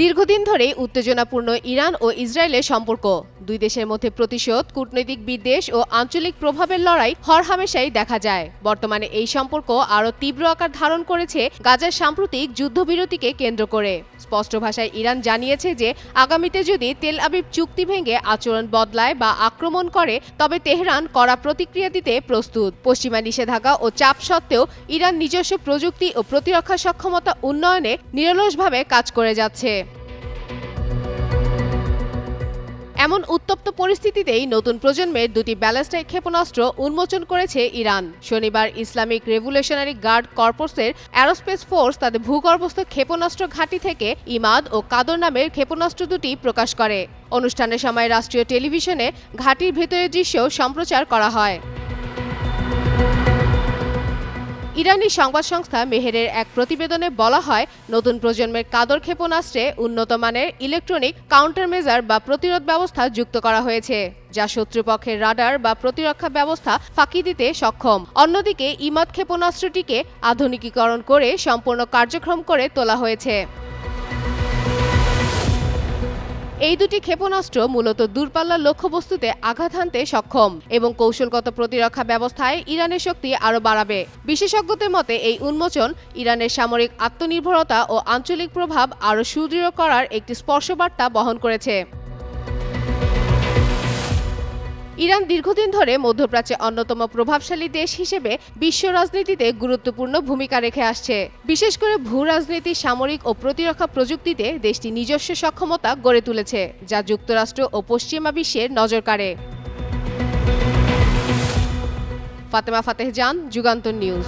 দীর্ঘদিন ধরেই উত্তেজনাপূর্ণ ইরান ও ইসরায়েলের সম্পর্ক। দুই দেশের মধ্যে প্রতিশোধ, কূটনৈতিক বিদ্বেষ ও আঞ্চলিক প্রভাবের লড়াই হরহামেশাই দেখা যায়। বর্তমানে এই সম্পর্ক আরও তীব্র আকার ধারণ করেছে গাজার সাম্প্রতিক যুদ্ধবিরতিকে কেন্দ্র করে। স্পষ্ট ভাষায় ইরান জানিয়েছে যে, আগামীতে যদি তেল আবিব চুক্তি ভেঙে আচরণ বদলায় বা আক্রমণ করে, তবে তেহরান কড়া প্রতিক্রিয়া দিতে প্রস্তুত। পশ্চিমা নিষেধাজ্ঞা ও চাপ সত্ত্বেও ইরান নিজস্ব প্রযুক্তি ও প্রতিরক্ষা সক্ষমতা উন্নয়নে নিরলসভাবে কাজ করে যাচ্ছে। এমন উত্তপ্ত পরিস্থিতিতেই নতুন প্রজন্মের দুটি ব্যালিস্টিক ক্ষেপণাস্ত্র উন্মোচন করেছে ইরান। শনিবার ইসলামিক রেভুলেশনারি গার্ড কর্পসের অ্যারোস্পেস ফোর্স তাদের ভূগর্ভস্থ ক্ষেপণাস্ত্র ঘাঁটি থেকে ইমাদ ও কাদর নামের ক্ষেপণাস্ত্র দুটি প্রকাশ করে। অনুষ্ঠানের সময় রাষ্ট্রীয় টেলিভিশনে ঘাঁটির ভেতরের দৃশ্য সম্প্রচার করা হয়। ইরানি সংবাদ সংস্থা মেহেরের এক প্রতিবেদনে বলা হয়, নতুন প্রজন্মের কাদর ক্ষেপণাস্ত্রে উন্নত মানের ইলেকট্রনিক কাউন্টারমেজার বা প্রতিরোধ ব্যবস্থা যুক্ত করা হয়েছে, যা শত্রুপক্ষের রাডার বা প্রতিরক্ষা ব্যবস্থা ফাঁকি দিতে সক্ষম। অন্যদিকে, ইমাদ ক্ষেপণাস্ত্রটিকে আধুনিকীকরণ করে সম্পূর্ণ কার্যক্রম করে তোলা হয়েছে। এই দুটি ক্ষেপণাস্ত্র মূলত দূরপাল্লার লক্ষ্যবস্তুতে আঘাত হানতে সক্ষম এবং কৌশলগত প্রতিরক্ষা ব্যবস্থায় ইরানের শক্তি আরও বাড়াবে। বিশেষজ্ঞদের মতে, এই উন্মোচন ইরানের সামরিক আত্মনির্ভরতা ও আঞ্চলিক প্রভাব আরও সুদৃঢ় করার একটি স্পর্শবার্তা বহন করেছে। ইরান দীর্ঘদিন ধরে মধ্যপ্রাচ্যে অন্যতম প্রভাবশালী দেশ হিসেবে বিশ্ব রাজনীতিতে গুরুত্বপূর্ণ ভূমিকা রেখে আসছে। বিশেষ করে ভূ রাজনীতি, সামরিক ও প্রতিরক্ষা প্রযুক্তিতে দেশটি নিজস্ব সক্ষমতা গড়ে তুলেছে, যা যুক্তরাষ্ট্র ও পশ্চিমা বিশ্বের নজর কাড়ে। ফাতেমা ফাতেহ জান, যুগান্তর নিউজ।